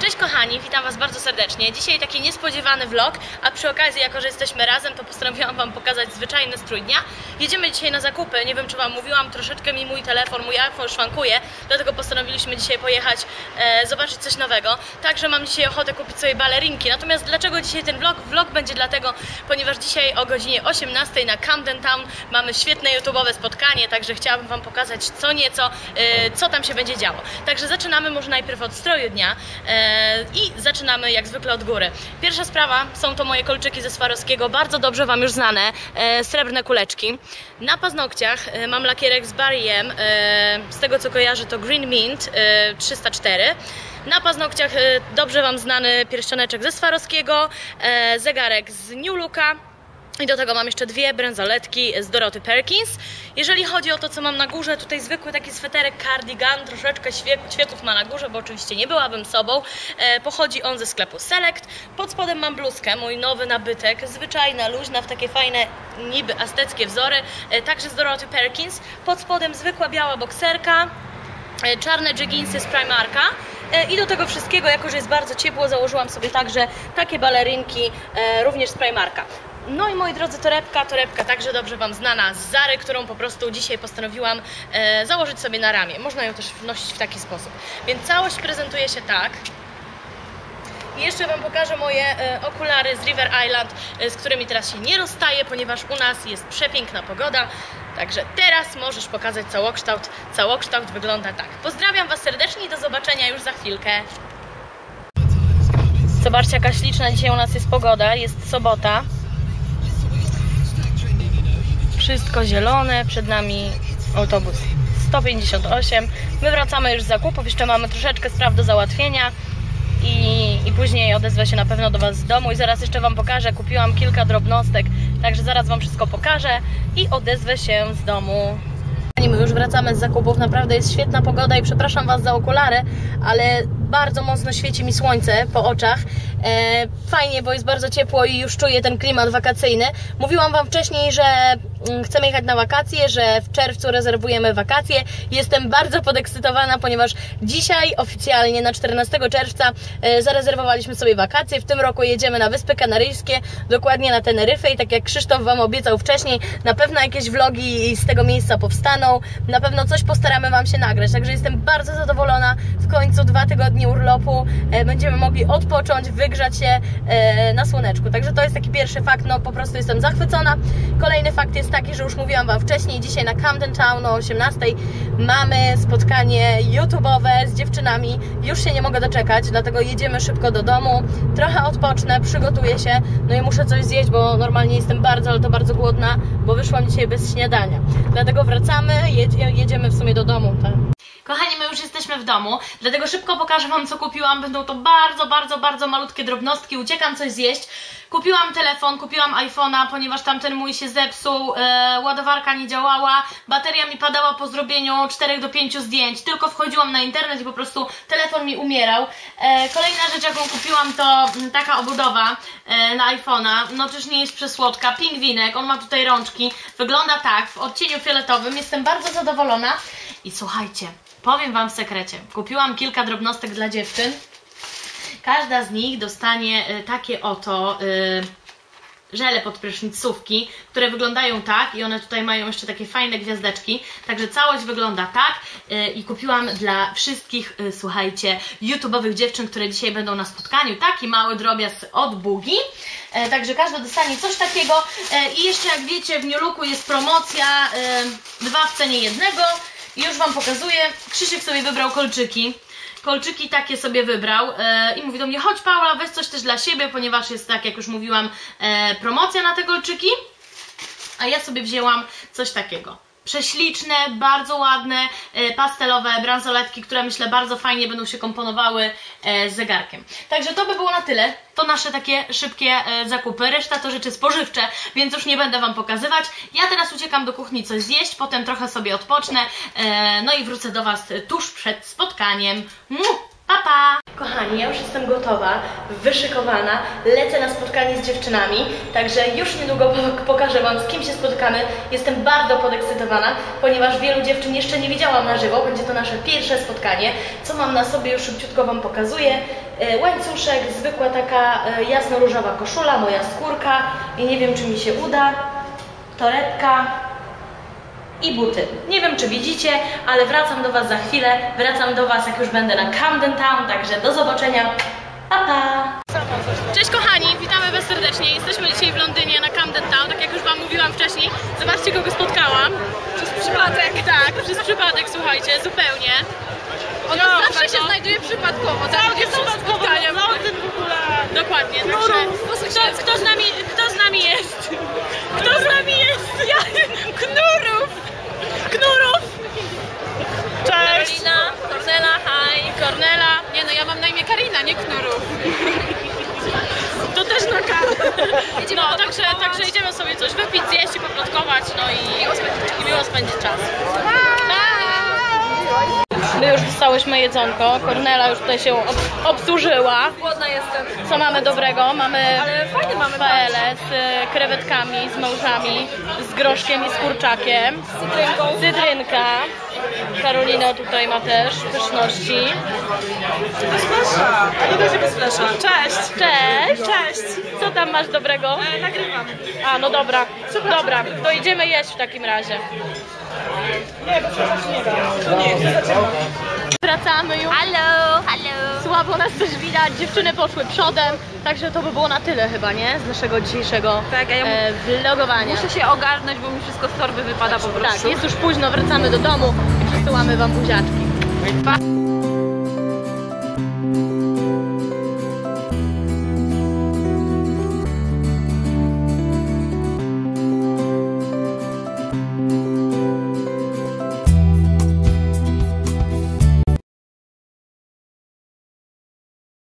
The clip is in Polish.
Cześć kochani, witam Was bardzo serdecznie. Dzisiaj taki niespodziewany vlog, a przy okazji, jako że jesteśmy razem, to postanowiłam Wam pokazać zwyczajny strój dnia. Jedziemy dzisiaj na zakupy, nie wiem czy Wam mówiłam, troszeczkę mi mój telefon, mój iPhone szwankuje, dlatego postanowiliśmy dzisiaj pojechać, e, zobaczyć coś nowego. Także mam dzisiaj ochotę kupić sobie balerinki. Natomiast dlaczego dzisiaj ten vlog? Vlog będzie dlatego, ponieważ dzisiaj o godzinie 18 na Camden Town mamy świetne YouTube'owe spotkanie, także chciałabym Wam pokazać co nieco, e, co tam się będzie działo. Także zaczynamy może najpierw od stroju dnia. E, i zaczynamy jak zwykle od góry. Pierwsza sprawa, są to moje kolczyki ze Swarowskiego, bardzo dobrze Wam już znane, e, srebrne kuleczki. Na paznokciach e, mam lakierek z Barriem, e, z tego co kojarzę to Green Mint 304. Na paznokciach dobrze Wam znany pierścioneczek ze Swarowskiego, zegarek z New Looka, i do tego mam jeszcze dwie bransoletki z Doroty Perkins. Jeżeli chodzi o to, co mam na górze, tutaj zwykły taki sweterek cardigan, troszeczkę ćwieków ma na górze, bo oczywiście nie byłabym sobą. E, pochodzi on ze sklepu Select. Pod spodem mam bluzkę, mój nowy nabytek, zwyczajna, luźna, w takie fajne, niby azteckie wzory, e, także z Doroty Perkins. Pod spodem zwykła biała bokserka, e, czarne jeginsy z Primarka e, i do tego wszystkiego, jako że jest bardzo ciepło, założyłam sobie także takie balerynki e, również z Primarka. No i moi drodzy, torebka, torebka także dobrze Wam znana z Zary, którą po prostu dzisiaj postanowiłam e, założyć sobie na ramię. Można ją też nosić w taki sposób. Więc całość prezentuje się tak. I jeszcze Wam pokażę moje e, okulary z River Island, e, z którymi teraz się nie rozstaję, ponieważ u nas jest przepiękna pogoda. Także teraz możesz pokazać całokształt. Całokształt wygląda tak. Pozdrawiam Was serdecznie i do zobaczenia już za chwilkę. Zobaczcie jaka śliczna dzisiaj u nas jest pogoda. Jest sobota wszystko zielone, przed nami autobus 158. My wracamy już z zakupów, jeszcze mamy troszeczkę spraw do załatwienia i, i później odezwę się na pewno do Was z domu i zaraz jeszcze Wam pokażę, kupiłam kilka drobnostek, także zaraz Wam wszystko pokażę i odezwę się z domu. My już wracamy z zakupów, naprawdę jest świetna pogoda i przepraszam Was za okulary, ale bardzo mocno świeci mi słońce po oczach. E, fajnie, bo jest bardzo ciepło i już czuję ten klimat wakacyjny. Mówiłam Wam wcześniej, że chcemy jechać na wakacje, że w czerwcu rezerwujemy wakacje. Jestem bardzo podekscytowana, ponieważ dzisiaj oficjalnie na 14 czerwca e, zarezerwowaliśmy sobie wakacje. W tym roku jedziemy na Wyspy Kanaryjskie, dokładnie na Teneryfę i tak jak Krzysztof Wam obiecał wcześniej, na pewno jakieś vlogi z tego miejsca powstaną. Na pewno coś postaramy Wam się nagrać, także jestem bardzo zadowolona. W końcu dwa tygodnie urlopu e, będziemy mogli odpocząć, wygrać grzać się e, na słoneczku. Także to jest taki pierwszy fakt, no po prostu jestem zachwycona. Kolejny fakt jest taki, że już mówiłam Wam wcześniej, dzisiaj na Camden Town o 18 mamy spotkanie YouTube'owe z dziewczynami. Już się nie mogę doczekać, dlatego jedziemy szybko do domu, trochę odpocznę, przygotuję się, no i muszę coś zjeść, bo normalnie jestem bardzo, ale to bardzo głodna, bo wyszłam dzisiaj bez śniadania. Dlatego wracamy, jedziemy w sumie do domu. Tak? Kochani, my już jesteśmy w domu, dlatego szybko pokażę Wam, co kupiłam. Będą to bardzo, bardzo, bardzo malutkie drobnostki. Uciekam coś zjeść. Kupiłam telefon, kupiłam iPhone'a, ponieważ tamten mój się zepsuł, e, ładowarka nie działała, bateria mi padała po zrobieniu 4 do 5 zdjęć. Tylko wchodziłam na internet i po prostu telefon mi umierał. E, kolejna rzecz, jaką kupiłam, to taka obudowa e, na iPhone'a. No też nie jest przesłodka. Pingwinek, on ma tutaj rączki. Wygląda tak, w odcieniu fioletowym. Jestem bardzo zadowolona. I słuchajcie, powiem Wam w sekrecie. Kupiłam kilka drobnostek dla dziewczyn. Każda z nich dostanie y, takie oto y, żele pod prysznicówki, które wyglądają tak i one tutaj mają jeszcze takie fajne gwiazdeczki, także całość wygląda tak y, i kupiłam dla wszystkich, słuchajcie, YouTube'owych dziewczyn, które dzisiaj będą na spotkaniu, taki mały drobiazg od Bugi, e, także każda dostanie coś takiego. E, i jeszcze jak wiecie w New Looku jest promocja, dwa w cenie jednego, i już Wam pokazuję. Krzysiek sobie wybrał kolczyki. Kolczyki takie sobie wybrał e, i mówi do mnie, chodź Paula, weź coś też dla siebie, ponieważ jest tak, jak już mówiłam, e, promocja na te kolczyki. A ja sobie wzięłam coś takiego prześliczne, bardzo ładne, e, pastelowe bransoletki, które myślę bardzo fajnie będą się komponowały e, z zegarkiem. Także to by było na tyle. To nasze takie szybkie e, zakupy. Reszta to rzeczy spożywcze, więc już nie będę Wam pokazywać. Ja teraz uciekam do kuchni coś zjeść, potem trochę sobie odpocznę, no i wrócę do Was tuż przed spotkaniem. Pa, pa! Kochani, ja już jestem gotowa, wyszykowana, lecę na spotkanie z dziewczynami, także już niedługo po- pokażę Wam, z kim się spotkamy. Jestem bardzo podekscytowana, ponieważ wielu dziewczyn jeszcze nie widziałam na żywo, będzie to nasze pierwsze spotkanie. Co mam na sobie, już szybciutko Wam pokazuję. E, Łańcuszek, zwykła taka e, jasno-różowa koszula, moja skórka i nie wiem, czy mi się uda. Torebka, i buty. Nie wiem, czy widzicie, ale wracam do Was za chwilę. Wracam do Was, jak już będę na Camden Town, także do zobaczenia. Pa, pa! Cześć kochani, witamy Was serdecznie. Jesteśmy dzisiaj w Londynie na Camden Town, tak jak już Wam mówiłam wcześniej. Zobaczcie, kogo spotkałam. Przez przypadek. Tak, przez przypadek, słuchajcie, zupełnie. Ona No, zawsze się no. znajduje przypadkowo. tak? Całkiem przypadkowo, spotkania. Londyn w ogóle. Dokładnie, także kto, kto, z nami, kto z nami jest? Kto z nami jest? Ja, knurów! Nie Knurów. to też na K. Jedziemy No, także, także idziemy sobie coś wypić, zjeść i poplotkować, no i i miło spędzić czas. My już dostałyśmy jedzonko, Kornela już tutaj się ob obsłużyła. Głodna jestem. Co mamy dobrego? Mamy Ale mamy paele z e, krewetkami, z małżami, z groszkiem i z kurczakiem. Z cytrynką. Cytrynka. Karolina tutaj ma też pyszności. Bez flesza. A nie będzie bez flesza. Cześć. Cześć! Cześć. Co tam masz dobrego? E, nagrywam. A, no dobra, dobra, to idziemy jeść w takim razie. Nie, flesza się nie da. To nie. Wracamy już. Halo, halo. Słabo nas też widać, dziewczyny poszły przodem, także to by było na tyle chyba, nie? Z naszego dzisiejszego Tak, a ja e, vlogowania. Muszę się ogarnąć, bo mi wszystko z torby wypada po prostu. Tak, jest już późno, wracamy do domu i przesyłamy wam buziaczki.